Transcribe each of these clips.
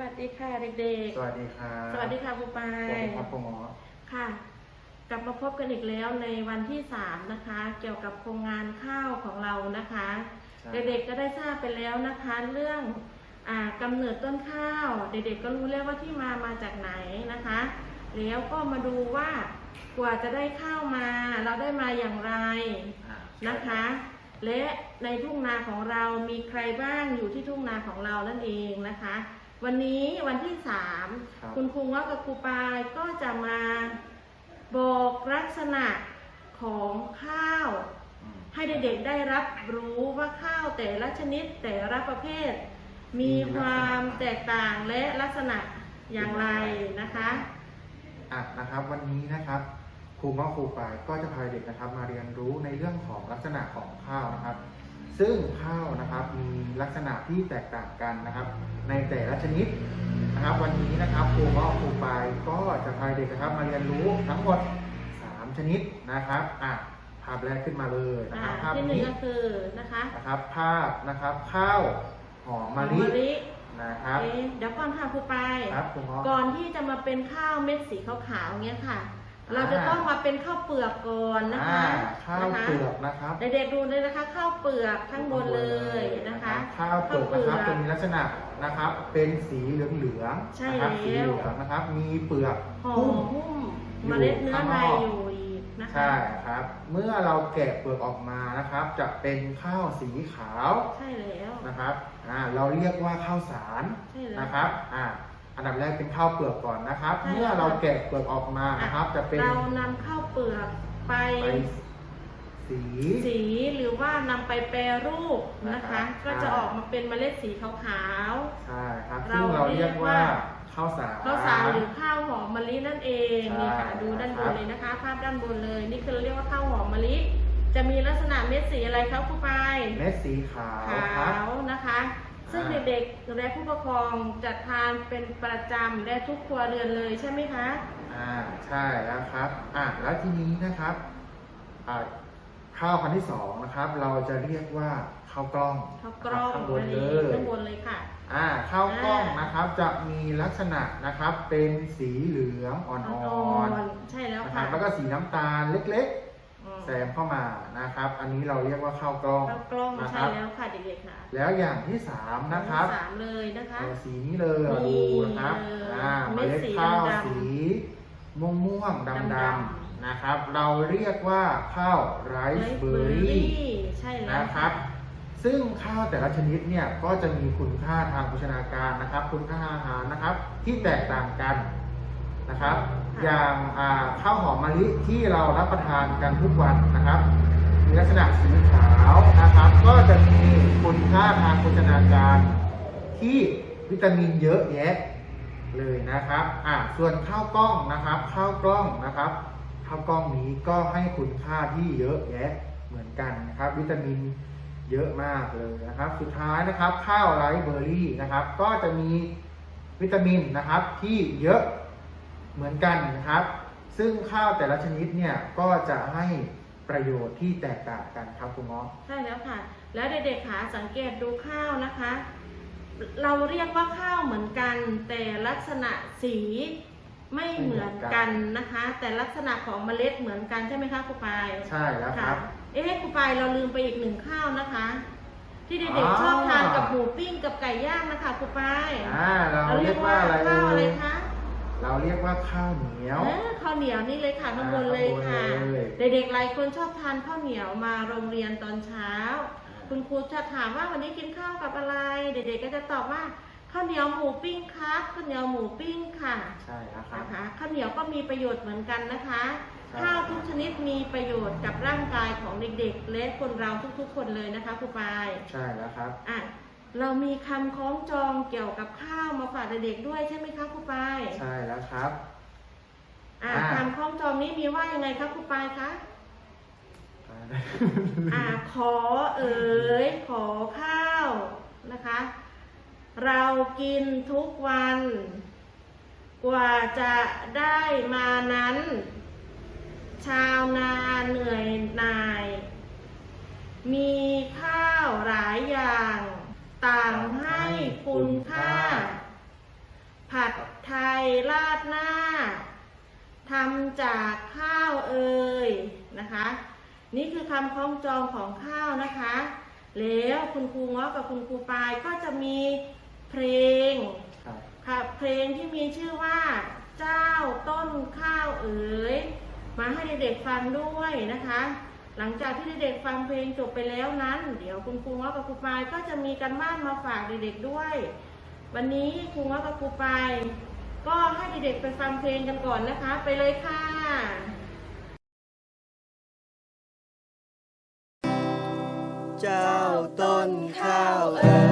วัสดีค่ะเด็กสวัสดีครับๆสวัสดีค่ะครูปาสวัสย ดีครับพ่อหมอค่ะ กลับมาพบกันอีกแล้วในวันที่สามนะคะ เกี่ยวกับโครงงานข้าวของเรานะคะ ใช่เด็กๆก็ได้ทราบไปแล้วนะคะ เรื่องอากำเนิดต้นข้าว เด็กๆก็รู้แล้วว่าที่มามาจากไหนนะคะ แล้วก็มาดูว่ากว่าจะได้ข้าวมา เราได้มาอย่างไรอ่านะคะ และในทุ่งนาของเรามีใครบ้างอยู่ที่ทุ่งนาของเรานั่นเองนะคะ วันนี้วันที่สามครับคุณครูว่ากับครูปายก็จะมาบอกลักษณะของข้าว อืม ให้เด็กๆได้รับรู้ว่าข้าวแต่ละชนิดแต่ละประเภท มีความแตกต่างและลักษณะอย่างไรนะคะ อะนะครับวันนี้นะครับครูง้อครูปายก็จะพาเด็กนะครับมาเรียนรู้ในเรื่องของลักษณะของข้าวนะครับ ซึ่งข้าวนะครับมีลักษณะที่แตกต่างกันนะครับ ในแต่ละชนิดนะครับ วันนี้นะครับครูง้อครูปายก็จะพาเด็กนะครับ มาเรียนรู้ทั้งหมด 3 ชนิดนะครับอะภาพแรกขึ้นมาเลยนะอ่าครับภาพที่หนึ่งนี้ก็คือนะคะนะครับ ภาพนะครับข้าวหอมมะลิหอมนะครับเอ๊ะเดี๋ยวก่อนค่ะครูปาย ครับครูง้อก่อนที่จะมาเป็นข้าวเม็ดสีขาวๆเงี้ยค่ะ เราจะต้องมาเป็นข้าวเปลือกก่อนนะคะอ่าข้าวเปลือกนะครับเด็กๆดูเลยนะคะ ข้าวเปลือกข้างบนเลยนะคะ ข้าวเปลือกนะครับจะมีลักษณะนะครับ เป็นสีเหลืองใช่ๆนะครับแล้วสีเหลืองนะครับ มีเปลือกห่อหุ้มหุ้มอยู่เมล็ดเนื้อข้างนในอกอยู่อีกนะคะใช่ครับ เมื่อเราแกะเปลือกออกมานะครับ จะเป็นข้าวสีขาวใช่แล้วนะครับอ่าเราเรียกว่าข้าวสารใช่แล้วนะครับอ่า อันดับแรกเป็นข้าวเปลือกก่อนนะครับ ใช่เมื่อเราแกะเปลือกออกมานะครับ จะเป็นเรานำข้าวเปลือกไปไปสี สีหรือว่านำไปแปรรูปนะนะครัคะบก็จะออกมาเป็นเมล็ดสีขาวใช่ครับเราซึ่งเราเรียกว่าเรียกว่าข้าวสาร ๆข้าวสารหรือข้าวหอมมะลินั่นเองใช่นี่ค่ะดูด้านบครันบเลยนะคะ ภาพด้านบนเลย นี่คือเรียกว่าข้าวหอมมะลิ จะมีลักษณะเม็ดสีอะไรครับครูปายเม็ดสีขาวขาครับวนะคะ ซึ่งอ่าเด็กๆและผู้ปกครองจะทานเป็นประจำและทุกครัวเรือนเลยใช่ไหมคะ อ่าใช่แล้วครับอ่าแล้วทีนี้นะครับอ่าข้าวพันธุ์ที่สองนะครับ เราจะเรียกว่าข้าวกล้องข้าวกล้องข้างบนนั่นเลเองยข้างบนเลยค่ะอ่าข้าวกล้องอ่านนะครับจะมีลักษณะนะครับเป็นสีเหลืองอ่อ่ออนนๆใช่แล้วๆนะคค่ะรับแล้วก็สีน้ำตาลเล็กอืมๆ แซมเข้ามานะครับ อันนี้เราเรียกว่าข้าวกล้องข้าวกล้องนะคใช่รับแล้วค่ะเด็กๆค่ะ แล้วอย่างที่สามนะครับสามเลยนะคะเอาสีนี้เลยนี่ดูนะครับเลยอ่าเม็เมดล็ดสีข้าวดำๆสีม่วงม่วงๆดำดดำำๆนะครับ เราเรียกว่าข้าวไรซ์เบอร์รี่ใช่แล้วนะครับซึ่งข้าวแต่ละชนิดเนี่ยก็จะมีคุณค่าทางโภชนาการนะครับ คุณค่าอาหารนะครับ ที่แตกต่างกันนะครับ อย่างข้าวหอมมะลิที่เรารับประทานกันทุกวันนะครับมีลักษณะสีขาวนะครับ ก็จะมีคุณค่าทางโภชนาการ ที่วิตามินเยอะแยะเลยนะครับอ่าส่วนข้าวกล้องนะครับ ข้าวกล้องนะครับข้าวกล้องนี้ก็ให้คุณค่าที่เยอะแยะเหมือนกันนะครับ วิตามินเยอะมากเลยนะครับ สุดท้ายนะครับ ข้าวไรซ์เบอร์รี่นะครับ ก็จะมีวิตามินนะครับที่เยอะ เหมือนกันนะครับ ซึ่งข้าวแต่ละชนิดเนี่ยก็จะให้ประโยชน์ที่แตกต่างกันครับคุณหมอใช่แล้วค่ะ แล้วเด็กๆขาสังเกตดูข้าวนะคะ เราเรียกว่าข้าวเหมือนกัน แต่ลักษณะสีไม่เหมือนกันนะคะ แต่ลักษณะของเมล็ดเหมือนกันใช่ไหมคะครูปายใช่แล้วครับ เอ๊ะครูปายเราลืมไปอีกหนึ่งข้าวนะคะ ที่อ๋เด็กอๆชอบทานกับหมูปิ้งกับไก่ย่างนะคะครูปายอ่าเราเรียกว่าอะไรข้าวอะไรเอ่ยคะ เราเรียกว่าข้าวเหนียวเอ้อข้าวเหนียวนี่เลยค่ะข้างบนอ่าเลยค่ะ ข้างบนเลยเด็กๆหลายคนชอบทานข้าวเหนียวมาโรงเรียนตอนเช้า คุณครูจะถามว่าวันนี้กินข้าวกับอะไร เด็กๆก็จะตอบว่าข้าวเหนียวหมูปิ้งครับข้าวเหนียวหมูปิ้งค่ะใช่แล้วครับ นะคะข้าวเหนียวก็มีประโยชน์เหมือนกันนะคะ ครับ ข้าวทุกชนิดมีประโยชน์กับร่างกายของเด็กๆ และคนเราทุกๆ คนเลยนะคะครูปาย ใช่แล้วครับ อะ เรามีคำคล้องจองเกี่ยวกับข้าวมาฝากเด็กๆด้วยใช่ไหมคะครูปายใช่แล้วครับ อะอ่า คำคล้องจองนี้มีว่ายังไงคะครูปายคะอ่าขอเอ๋ยขอข้าวนะคะ เรากินทุกวัน กว่าจะได้มานั้น ชาวนาเหนื่อยหน่าย มีข้าวหลายอย่าง ต่างให้คุณค่า ผัดไทยราดหน้าทำจากข้าวเอ่ยนะคะ นี่คือคำคล้องจองของข้าวนะคะ แล้วคุณครูเงาะกับคุณครูปายก็จะมีเพลงครับค่ะเพลงที่มีชื่อว่า เจ้าต้นข้าวเอ๋ยมาให้เด็กๆฟังด้วยนะคะ หลังจากที่เด็กๆฟังเพลงจบไปแล้วนั้น เดี๋ยวคุณครูว่าประครูปายก็จะมีการบ้านมาฝากเด็กๆด้วย วันนี้ครูว่าประครูปายก็ให้เด็กๆไปฟังเพลงกันก่อนนะคะ ไปเลยค่ะเจ้าต้นข้าวเอ๋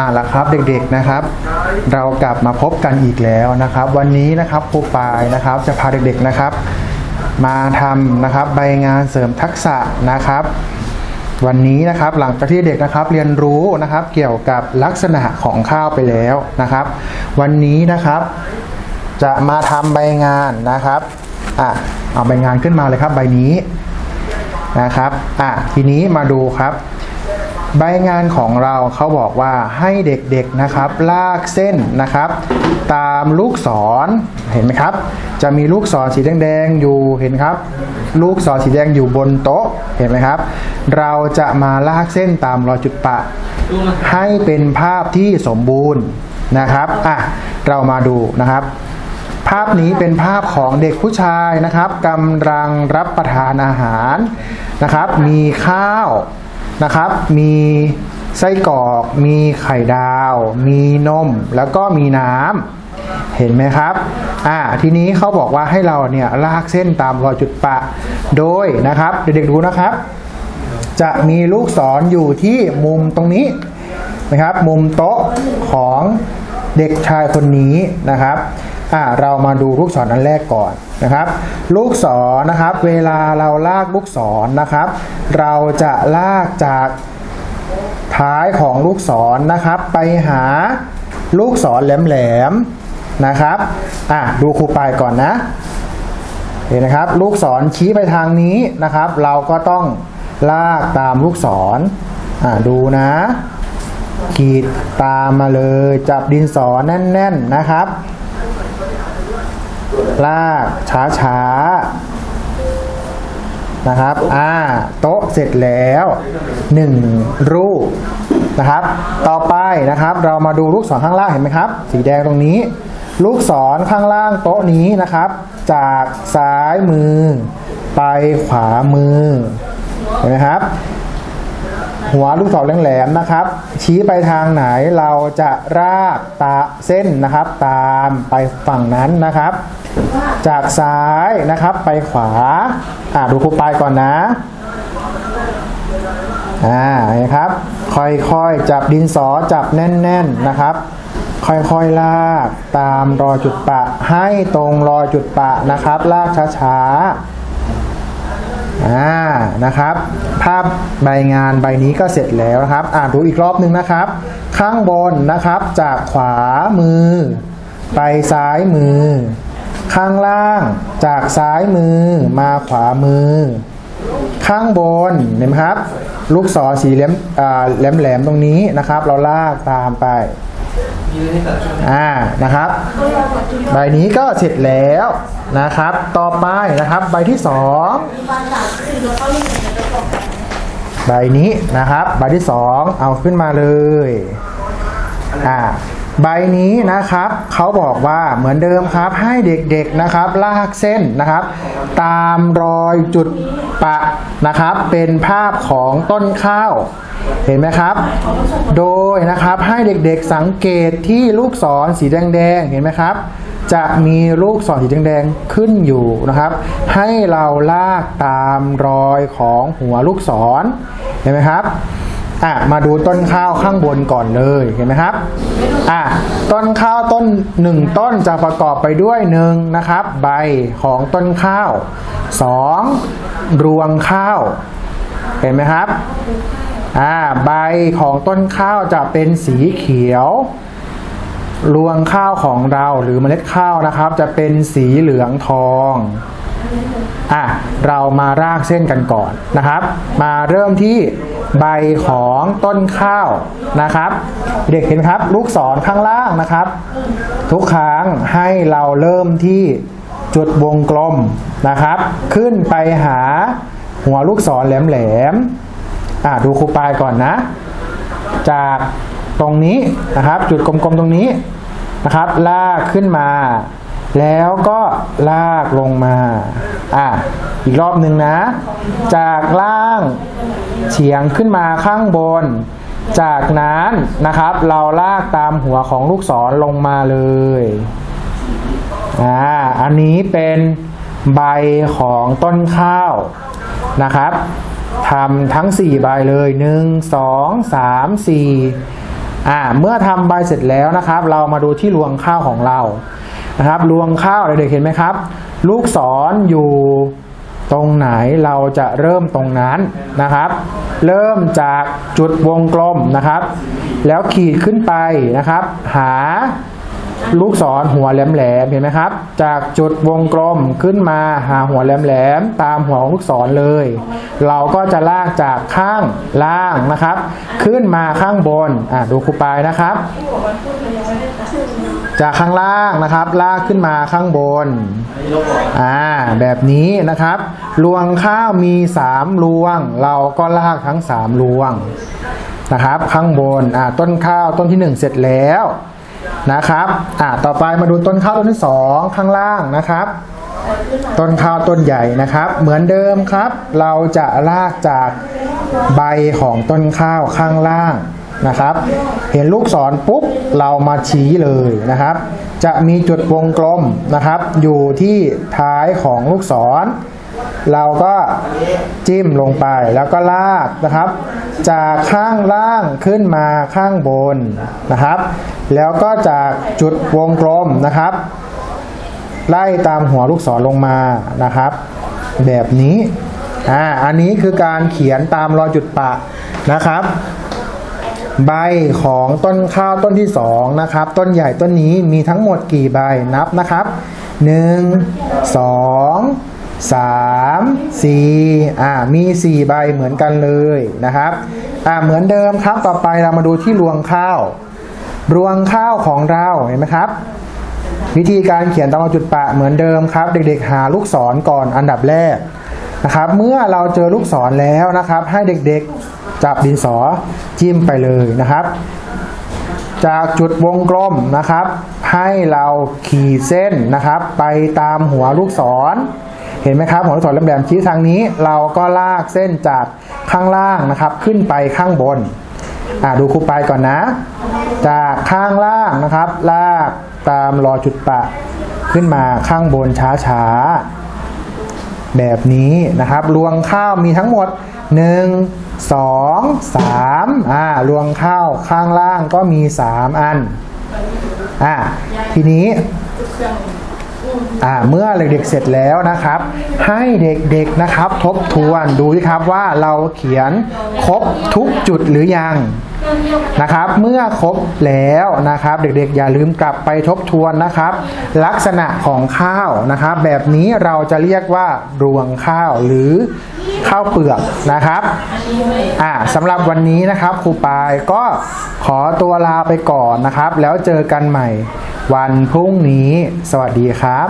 อ่าละครับเด็กๆนะครับ เรากลับมาพบกันอีกแล้วนะครับ วันนี้นะครับครูปายนะครับจะพาเด็กๆนะครับ มาทำนะครับใบงานเสริมทักษะนะครับ วันนี้นะครับหลังจากที่เด็กนะครับเรียนรู้นะครับเกี่ยวกับลักษณะของข้าวไปแล้วนะครับ วันนี้นะครับจะมาทำใบงานนะครับอะเอาใบงานขึ้นมาเลยครับใบนี้นะครับอะทีนี้มาดูครับ ใบงานของเราเขาบอกว่าให้เด็กๆนะครับ ลากเส้นนะครับ ตามลูกศรเห็นไหมครับ จะมีลูกศรสีแดงๆอยู่เห็นครับ ลูกศรสีแดงอยู่บนโต๊ะเห็นไหมครับ เราจะมาลากเส้นตามรอยจุดปะ ให้เป็นภาพที่สมบูรณ์นะครับอะเรามาดูนะครับภาพนี้เป็นภาพของเด็กผู้ชายนะครับกำลังรับประทานอาหารนะครับ มีข้าว นะครับ มีไส้กรอก มีไข่ดาว มีนม แล้วก็มีน้ำ เห็นไหมครับ อ่า ทีนี้เขาบอกว่าให้เราเนี่ยลากเส้นตามรอยจุดปะ โดยนะครับ เด็กๆดูนะครับ จะมีลูกศรออยู่ที่มุมตรงนี้นะครับ มุมโต๊ะของเด็กชายคนนี้นะครับ อ่าเรามาดูลูกศรอันแรกก่อนนะครับ ลูกศรนะครับ เวลาเราลากลูกศรนะครับ เราจะลากจากท้ายของลูกศรนะครับ ไปหาลูกศรแหลมๆนะครับอะดูครูปายก่อนนะเห็นนะครับ ลูกศรชี้ไปทางนี้นะครับ เราก็ต้องลากตามลูกศรอ่าดูนะขีดตามมาเลยจับดินสอแน่น ๆนะครับ ลากช้าๆนะครับ อ่า โต๊ะเสร็จแล้วหนึ่งรูปนะครับ ต่อไปนะครับ เรามาดูลูกศรข้างล่างเห็นไหมครับ สีแดงตรงนี้ ลูกศรข้างล่างโต๊ะนี้นะครับ จากซ้ายมือ ไปขวามือ เห็นไหมครับ หัวลูกศรแหลมๆนะครับ ชี้ไปทางไหนเราจะรากตาเส้นนะครับ ตามไปฝั่งนั้นนะครับ จากซ้ายนะครับไปขวาอ่าดูครูปายก่อนนะอ่าเห็นครับ ค่อยๆจับดินสอจับแน่น ๆนะครับ ค่อยๆลากตามรอยจุดปะให้ตรงรอยจุดปะนะครับ ลากช้าๆ อ่านะครับ ภาพใบงานใบนี้ก็เสร็จแล้วนะครับ อ่านดูอีกรอบหนึ่งนะครับ ข้างบนนะครับจากขวามือ ไปซ้ายมือ ข้างล่างจากซ้ายมือมาขวามือ ข้างบนเห็นไหมครับ ลูกศรสีแหลมอ่าแหลมๆตรงนี้นะครับ เราลากตามไป อ่านะครับ ใบนี้ก็เสร็จแล้วนะครับ ต่อไปนะครับ ใบที่สองใบนี้นะครับ ใบที่สองเอาขึ้นมาเลย อ่า ใบนี้นะครับเขาบอกว่าเหมือนเดิมครับให้เด็กๆนะครับ ลากเส้นนะครับ ตามรอยจุดปะนะครับ เป็นภาพของต้นข้าว เห็นไหมครับ โดยนะครับให้เด็กๆสังเกตที่ลูกศรสีแดงๆเห็นไหมครับ จะมีลูกศรสีแดงๆขึ้นอยู่นะครับ ให้เราลากตามรอยของหัวลูกศรเห็นไหมครับ อะมาดูต้นข้าวข้างบนก่อนเลยเห็นไหมครับอะต้นข้าวต้นหนึ่งต้นจะประกอบไปด้วยหนึ่งนะครับ ใบของต้นข้าวสองรวงข้าว เห็นไหมครับอ่าใบของต้นข้าวจะเป็นสีเขียว รวงข้าวของเราหรือเมล็ดข้าวนะครับ จะเป็นสีเหลืองทอง อะเรามารากเส้นกันก่อนนะครับ มาเริ่มที่ใบของต้นข้าวนะครับ เด็กเห็นครับลูกศรข้างล่างนะครับ ทุกครั้งให้เราเริ่มที่จุดวงกลมนะครับ ขึ้นไปหาหัวลูกศรแหลมๆอะดูครูปลายก่อนนะ จากตรงนี้นะครับ จุดกลมๆตรงนี้นะครับ ลากขึ้นมา แล้วก็ลากลงมา อะ อีกรอบหนึ่งนะ จากล่างเฉียงขึ้นมาข้างบน จากนั้นนะครับ เราลากตามหัวของลูกศรลงมาเลย อ่า อันนี้เป็นใบของต้นข้าวนะครับทำทั้ง 4 ใบเลย1 2 3 4อ่า เมื่อทำใบเสร็จแล้วนะครับ เรามาดูที่รวงข้าวของเรา นะครับรวงข้าวเด็กๆเห็นไหมครับ ลูกศรออยู่ตรงไหนเราจะเริ่มตรงนั้นนะครับ เริ่มจากจุดวงกลมนะครับ แล้วขีดขึ้นไปนะครับ หาลูกศรหัวแหลมๆเห็นไหมครับ จากจุดวงกลมขึ้นมาหาหัวแหลมๆตามหัวของลูกศรเลย เราก็จะลากจากข้างล่างนะครับ ขึ้นมาข้างบนอะดูครูปายนะครับ จากข้างล่างนะครับ ลากขึ้นมาข้างบนอ่าแบบนี้นะครับรวงข้าวมีสามรวง เราก็ลากทั้งสามรวงนะครับ ข้างบนอ่าต้นข้าวต้นที่หนึ่งเสร็จแล้วนะครับอ่าต่อไปมาดูต้นข้าวต้นที่สองข้างล่างนะครับ ต้นข้าวต้นใหญ่นะครับ เหมือนเดิมครับ เราจะลากจากใบของต้นข้าวข้างล่าง นะครับ เห็นลูกศรปุ๊บเรามาชี้เลยนะครับ จะมีจุดวงกลมนะครับ อยู่ที่ท้ายของลูกศร เราก็จิ้มลงไปแล้วก็ลากนะครับ จากข้างล่างขึ้นมาข้างบนนะครับ แล้วก็จากจุดวงกลมนะครับ ไล่ตามหัวลูกศรลงมานะครับ แบบนี้อ่าอันนี้คือการเขียนตามรอยจุดปะนะครับ ใบของต้นข้าวต้นที่สองนะครับ ต้นใหญ่ต้นนี้มีทั้งหมดกี่ใบนับนะครับหนึ่งสองสามสี่อ่ามีสี่ใบเหมือนกันเลยนะครับอ่าเหมือนเดิมครับต่อไปเรามาดูที่รวงข้าว รวงข้าวของเราเห็นไหมครับ วิธีการเขียนตามจุดปะเหมือนเดิมครับ เด็กๆหาลูกศรก่อนอันดับแรก นะครับ เมื่อเราเจอลูกศรแล้วนะครับ ให้เด็กๆจับดินสอจิ้มไปเลยนะครับ จากจุดวงกลมนะครับ ให้เราขีดเส้นนะครับ ไปตามหัวลูกศร เห็นไหมครับหัวลูกศรแหลมๆชี้ทางนี้ เราก็ลากเส้นจากข้างล่างนะครับ ขึ้นไปข้างบนอ่าดูครูไปก่อนนะ จากข้างล่างนะครับ ลากตามรอจุดปะ ขึ้นมาข้างบนช้าๆ แบบนี้นะครับรวงข้าวมีทั้งหมด1สองสามอ่ารวงข้าวข้างล่างก็มีสามอันอ่าทีนี้อ่าเมื่อเด็กๆเสร็จแล้วนะครับ ให้เด็กๆนะครับ ทบทวนดูสิครับว่าเราเขียนครบทุกจุดหรือยัง นะครับ เมื่อครบแล้วนะครับ เด็กๆ อย่าลืมกลับไปทบทวนนะครับ ลักษณะของข้าวนะครับ แบบนี้เราจะเรียกว่ารวงข้าวหรือข้าวเปลือกนะครับอ่าสำหรับวันนี้นะครับครูปายก็ขอตัวลาไปก่อนนะครับ แล้วเจอกันใหม่วันพรุ่งนี้ สวัสดีครับ